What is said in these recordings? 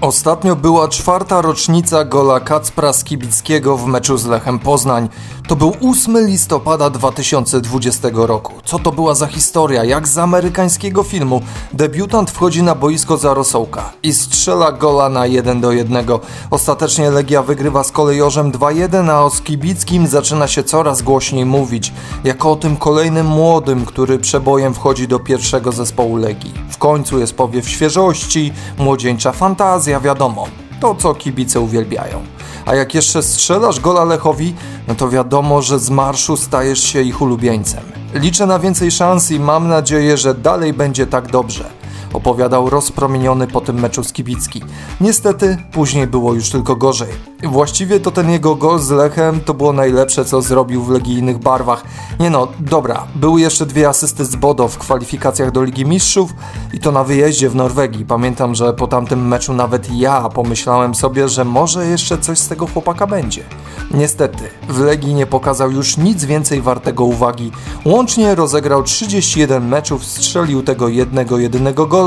Ostatnio była czwarta rocznica gola Kacpra Skibickiego w meczu z Lechem Poznań. To był 8 listopada 2020 roku. Co to była za historia? Jak z amerykańskiego filmu debiutant wchodzi na boisko za rosołka i strzela gola na 1 do 1. Ostatecznie Legia wygrywa z kolejorzem 2-1, a o Skibickim zaczyna się coraz głośniej mówić, jako o tym kolejnym młodym, który przebojem wchodzi do pierwszego zespołu Legii. W końcu jest powiew świeżości, młodzieńcza fantazja, wiadomo, to co kibice uwielbiają. A jak jeszcze strzelasz gola Lechowi, no to wiadomo, że z marszu stajesz się ich ulubieńcem. Liczę na więcej szans i mam nadzieję, że dalej będzie tak dobrze. Opowiadał rozpromieniony po tym meczu Skibicki. Niestety, później było już tylko gorzej. Właściwie to ten jego gol z Lechem to było najlepsze, co zrobił w legijnych barwach. Nie no, dobra, były jeszcze dwie asysty z Bodo w kwalifikacjach do Ligi Mistrzów i to na wyjeździe w Norwegii. Pamiętam, że po tamtym meczu nawet ja pomyślałem sobie, że może jeszcze coś z tego chłopaka będzie. Niestety, w Legii nie pokazał już nic więcej wartego uwagi. Łącznie rozegrał 31 meczów, strzelił tego jednego jedynego gola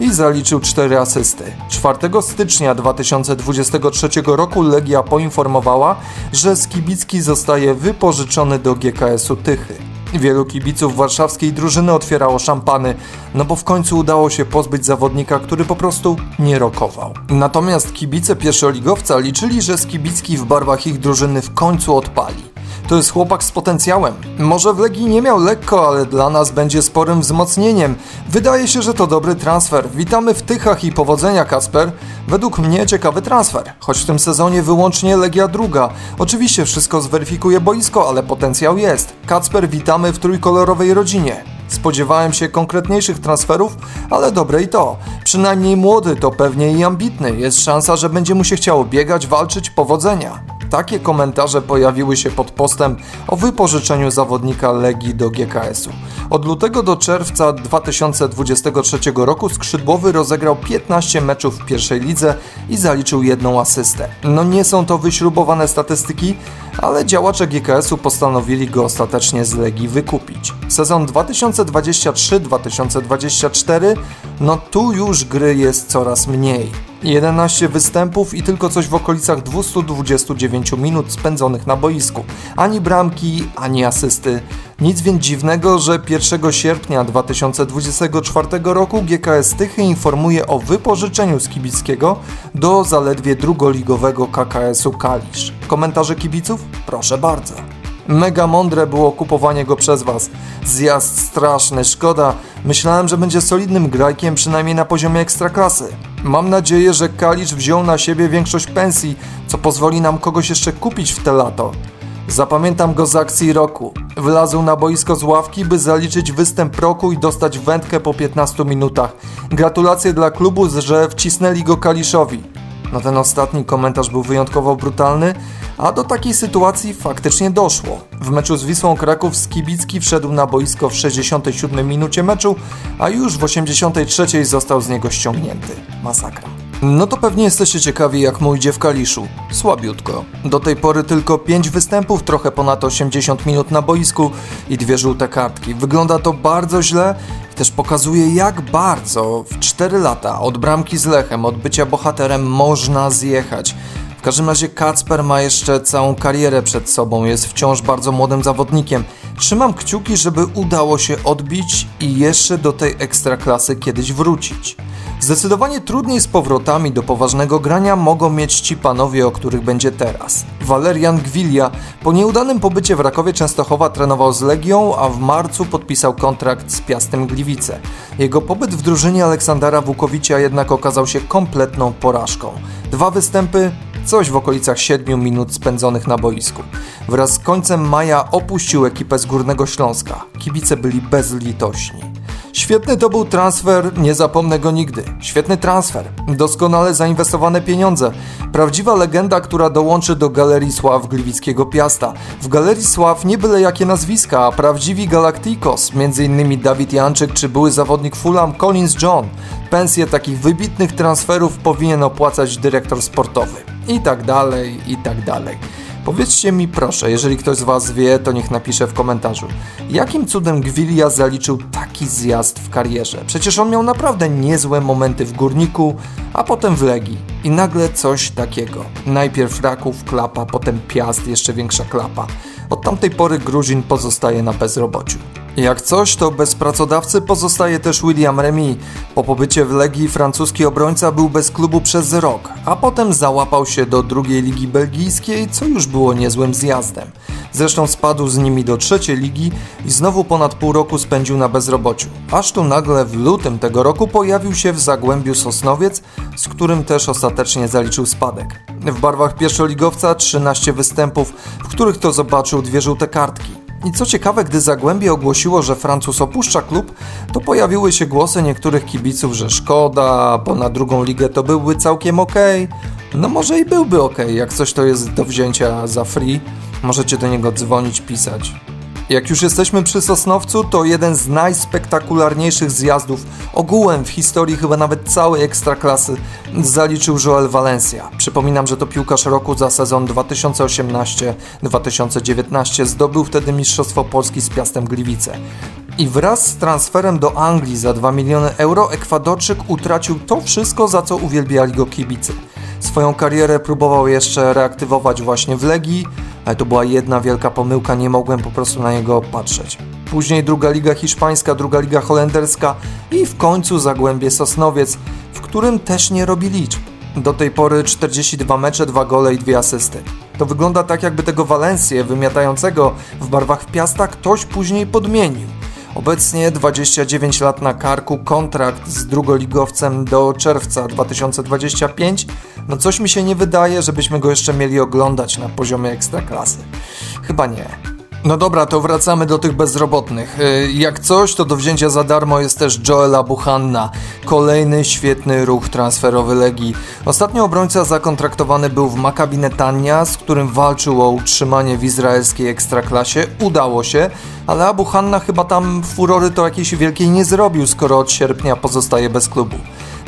i zaliczył 4 asysty. 4 stycznia 2023 roku Legia poinformowała, że Skibicki zostaje wypożyczony do GKS-u Tychy. Wielu kibiców warszawskiej drużyny otwierało szampany, no bo w końcu udało się pozbyć zawodnika, który po prostu nie rokował. Natomiast kibice pierwszoligowca liczyli, że Skibicki w barwach ich drużyny w końcu odpali. To jest chłopak z potencjałem. Może w Legii nie miał lekko, ale dla nas będzie sporym wzmocnieniem. Wydaje się, że to dobry transfer. Witamy w Tychach i powodzenia, Kasper. Według mnie ciekawy transfer. Choć w tym sezonie wyłącznie Legia druga. Oczywiście wszystko zweryfikuje boisko, ale potencjał jest. Kacper, witamy w trójkolorowej rodzinie. Spodziewałem się konkretniejszych transferów, ale dobre i to. Przynajmniej młody to pewnie i ambitny. Jest szansa, że będzie mu się chciało biegać, walczyć, powodzenia. Takie komentarze pojawiły się pod postem o wypożyczeniu zawodnika Legii do GKS-u. Od lutego do czerwca 2023 roku skrzydłowy rozegrał 15 meczów w pierwszej lidze i zaliczył jedną asystę. No nie są to wyśrubowane statystyki, ale działacze GKS-u postanowili go ostatecznie z Legii wykupić. Sezon 2023-2024, no tu już gry jest coraz mniej. 11 występów i tylko coś w okolicach 229 minut spędzonych na boisku. Ani bramki, ani asysty. Nic więc dziwnego, że 1 sierpnia 2024 roku GKS Tychy informuje o wypożyczeniu Skibickiego do zaledwie drugoligowego KKS-u Kalisz. Komentarze kibiców? Proszę bardzo. Mega mądre było kupowanie go przez was. Zjazd straszny, szkoda. Myślałem, że będzie solidnym grajkiem, przynajmniej na poziomie ekstraklasy. Mam nadzieję, że Kalisz wziął na siebie większość pensji, co pozwoli nam kogoś jeszcze kupić w te lato. Zapamiętam go z akcji roku. Wlazł na boisko z ławki, by zaliczyć występ roku i dostać wędkę po 15 minutach. Gratulacje dla klubu, że wcisnęli go Kaliszowi. No ten ostatni komentarz był wyjątkowo brutalny, a do takiej sytuacji faktycznie doszło. W meczu z Wisłą Kraków Skibicki wszedł na boisko w 67 minucie meczu, a już w 83 został z niego ściągnięty. Masakra. No to pewnie jesteście ciekawi, jak mu idzie w Kaliszu. Słabiutko. Do tej pory tylko 5 występów, trochę ponad 80 minut na boisku i dwie żółte kartki. Wygląda to bardzo źle i też pokazuje, jak bardzo w 4 lata od bramki z Lechem, od bycia bohaterem można zjechać. W każdym razie Kacper ma jeszcze całą karierę przed sobą, jest wciąż bardzo młodym zawodnikiem. Trzymam kciuki, żeby udało się odbić i jeszcze do tej ekstraklasy kiedyś wrócić. Zdecydowanie trudniej z powrotami do poważnego grania mogą mieć ci panowie, o których będzie teraz. Walerian Gwilia po nieudanym pobycie w Rakowie Częstochowa trenował z Legią, a w marcu podpisał kontrakt z Piastem Gliwice. Jego pobyt w drużynie Aleksandra Wukowicza jednak okazał się kompletną porażką. Dwa występy, coś w okolicach 7 minut spędzonych na boisku. Wraz z końcem maja opuścił ekipę z Górnego Śląska. Kibice byli bezlitośni. Świetny to był transfer, nie zapomnę go nigdy. Świetny transfer, doskonale zainwestowane pieniądze. Prawdziwa legenda, która dołączy do Galerii Sław Gliwickiego Piasta. W Galerii Sław nie byle jakie nazwiska, a prawdziwi Galacticos, m.in. Dawid Janczyk czy były zawodnik Fulham Collins John. Pensje takich wybitnych transferów powinien opłacać dyrektor sportowy. I tak dalej, i tak dalej. Powiedzcie mi proszę, jeżeli ktoś z Was wie, to niech napisze w komentarzu. Jakim cudem Gwilia zaliczył taki zjazd w karierze? Przecież on miał naprawdę niezłe momenty w Górniku, a potem w Legii. I nagle coś takiego. Najpierw Raków, klapa, potem Piast, jeszcze większa klapa. Od tamtej pory Gruzin pozostaje na bezrobociu. Jak coś, to bez pracodawcy pozostaje też William Remy. Po pobycie w Legii francuski obrońca był bez klubu przez rok, a potem załapał się do drugiej ligi belgijskiej, co już było niezłym zjazdem. Zresztą spadł z nimi do trzeciej ligi i znowu ponad pół roku spędził na bezrobociu. Aż tu nagle w lutym tego roku pojawił się w Zagłębiu Sosnowiec, z którym też ostatecznie zaliczył spadek. W barwach pierwszoligowca 13 występów, w których to zobaczył dwie żółte kartki. I co ciekawe, gdy Zagłębie ogłosiło, że Francuz opuszcza klub, to pojawiły się głosy niektórych kibiców, że szkoda, bo na drugą ligę to byłby całkiem okej. No może i byłby okej, jak coś to jest do wzięcia za free. Możecie do niego dzwonić, pisać. Jak już jesteśmy przy Sosnowcu, to jeden z najspektakularniejszych zjazdów ogółem w historii chyba nawet całej ekstraklasy zaliczył Joel Valencia. Przypominam, że to piłkarz roku za sezon 2018-2019 zdobył wtedy Mistrzostwo Polski z Piastem Gliwice. I wraz z transferem do Anglii za 2 miliony euro Ekwadorczyk utracił to wszystko, za co uwielbiali go kibice. Swoją karierę próbował jeszcze reaktywować właśnie w Legii, ale to była jedna wielka pomyłka, nie mogłem po prostu na niego patrzeć. Później druga liga hiszpańska, druga liga holenderska i w końcu Zagłębie Sosnowiec, w którym też nie robi liczb. Do tej pory 42 mecze, 2 gole i 2 asysty. To wygląda tak, jakby tego Valencję wymiatającego w barwach Piasta ktoś później podmienił. Obecnie 29 lat na karku, kontrakt z drugoligowcem do czerwca 2025. No coś mi się nie wydaje, żebyśmy go jeszcze mieli oglądać na poziomie ekstraklasy. Chyba nie. No dobra, to wracamy do tych bezrobotnych. Y, Jak coś, to do wzięcia za darmo jest też Joela Buchanna. Kolejny świetny ruch transferowy Legii. Ostatnio obrońca zakontraktowany był w Maccabi Netanya, z którym walczył o utrzymanie w izraelskiej ekstraklasie. Udało się, ale Abu Hanna chyba tam furory to jakiejś wielkiej nie zrobił, skoro od sierpnia pozostaje bez klubu.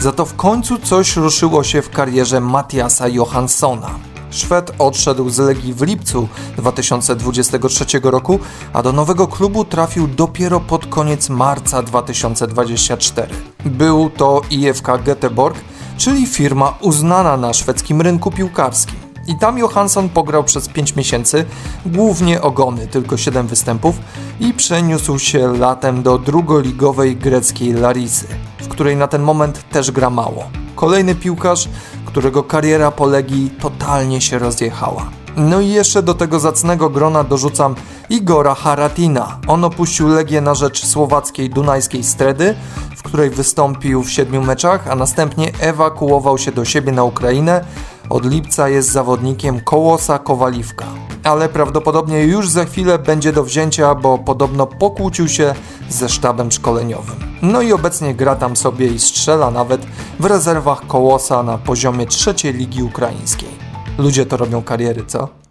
Za to w końcu coś ruszyło się w karierze Matiasa Johanssona. Szwed odszedł z Legii w lipcu 2023 roku, a do nowego klubu trafił dopiero pod koniec marca 2024. Był to IFK Göteborg, czyli firma uznana na szwedzkim rynku piłkarskim. I tam Johansson pograł przez 5 miesięcy, głównie ogony, tylko 7 występów i przeniósł się latem do drugoligowej greckiej Larisy, w której na ten moment też gra mało. Kolejny piłkarz, którego kariera po Legii totalnie się rozjechała. No i jeszcze do tego zacnego grona dorzucam Igora Haratina. On opuścił Legię na rzecz słowackiej Dunajskiej Stredy, w której wystąpił w siedmiu meczach, a następnie ewakuował się do siebie na Ukrainę. Od lipca jest zawodnikiem Kołosa Kowaliwka. Ale prawdopodobnie już za chwilę będzie do wzięcia, bo podobno pokłócił się ze sztabem szkoleniowym. No i obecnie gra tam sobie i strzela nawet w rezerwach Kołosa na poziomie trzeciej ligi ukraińskiej. Ludzie to robią kariery, co?